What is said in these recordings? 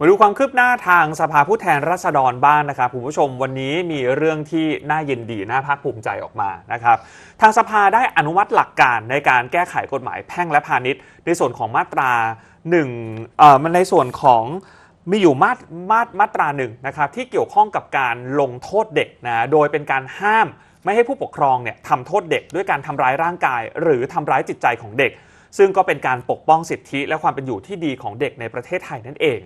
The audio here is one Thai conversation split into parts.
มาดูความคืบหน้าทางสภาผู้แทนราษฎรบ้างนะครับคุณผู้ชมวันนี้มีเรื่องที่น่ายินดีน่าภาคภูมิใจออกมานะครับทางสภาได้อนุมัติหลักการในการแก้ไขกฎหมายแพ่งและพาณิชย์ ในส่วนของมาตรา1เอ่อมันในส่วนของมีอยู่มาตมาตมาตราหนึ่งนะครับที่เกี่ยวข้องกับการลงโทษเด็กนะโดยเป็นการห้ามไม่ให้ผู้ปกครองเนี่ยทำโทษเด็กด้วยการทำร้ายร่างกาย หรือทำร้ายจิตใจของเด็ก ซึ่งก็เป็นการปกป้องสิทธิและความเป็นอยู่ที่ดีของเด็กในประเทศไทยนั่นเอง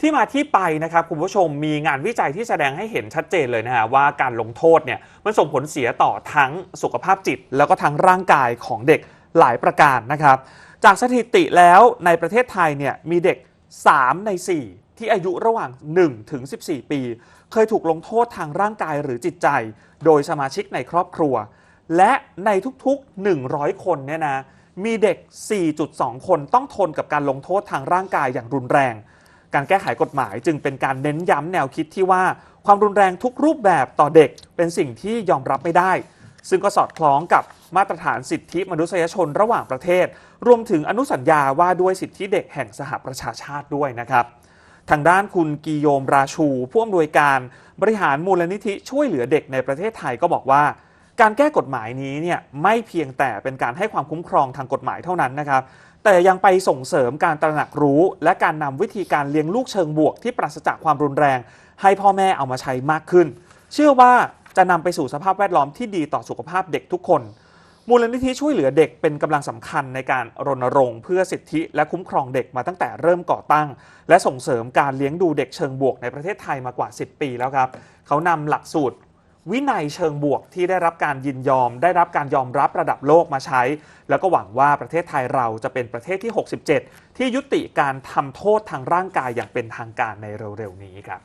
ที่มาที่ไปนะครับคุณผู้ชมมีงานวิจัยที่แสดงให้เห็นชัดเจนเลยนะฮะว่าการลงโทษเนี่ยมันส่งผลเสียต่อทั้งสุขภาพจิต แล้วก็ทั้งร่างกายของเด็กหลายประการนะครับ จากสถิติแล้วในประเทศไทยเนี่ยมีเด็ก 3 ใน 4 ที่อายุระหว่าง 1 ถึง 14 ปี เคยถูกลงโทษทางร่างกายหรือจิตใจ โดยสมาชิกในครอบครัว และในทุกๆ 100 คนเนี่ยนะมีเด็ก 4.2 คนต้องทนกับการลงโทษทางร่างกายอย่างรุนแรง การแก้ไขกฎหมายจึงเป็นการเน้นย้ำแนวคิดที่ว่าความรุนแรงทุกรูปแบบต่อเด็กเป็นสิ่งที่ยอมรับไม่ได้ ซึ่งก็สอดคล้องกับมาตรฐานสิทธิมนุษยชนระหว่างประเทศ รวมถึงอนุสัญญาว่าด้วยสิทธิเด็กแห่งสหประชาชาติด้วยนะครับ ทางด้านคุณกีโยมราชู ผู้อำนวยการบริหารมูลนิธิช่วยเหลือเด็กในประเทศไทยก็บอกว่า การแก้กฎหมายนี้เนี่ยไม่เพียงแต่เป็นการให้ความคุ้มครองทางกฎหมายเท่านั้นนะครับ แต่ยังไปส่งเสริมการตระหนักรู้ และการนำวิธีการเลี้ยงลูกเชิงบวกที่ปราศจากความรุนแรง ให้พ่อแม่เอามาใช้มากขึ้น เชื่อว่าจะนำไปสู่สภาพแวดล้อมที่ดีต่อสุขภาพเด็กทุกคน มูลนิธิช่วยเหลือเด็กเป็นกำลังสำคัญในการรณรงค์เพื่อสิทธิและคุ้มครองเด็กมาตั้งแต่เริ่มก่อตั้ง และส่งเสริมการเลี้ยงดูเด็กเชิงบวกในประเทศไทยมากว่า 10 ปีแล้วครับ เขานำหลักสูตร วินัยเชิงบวกที่ได้รับการยินยอม ได้รับการยอมรับระดับโลกมาใช้ แล้วก็หวังว่าประเทศไทยเราจะเป็นประเทศที่ 67 ที่ยุติการทำโทษทางร่างกายอย่างเป็นทางการในเร็วๆนี้ครับ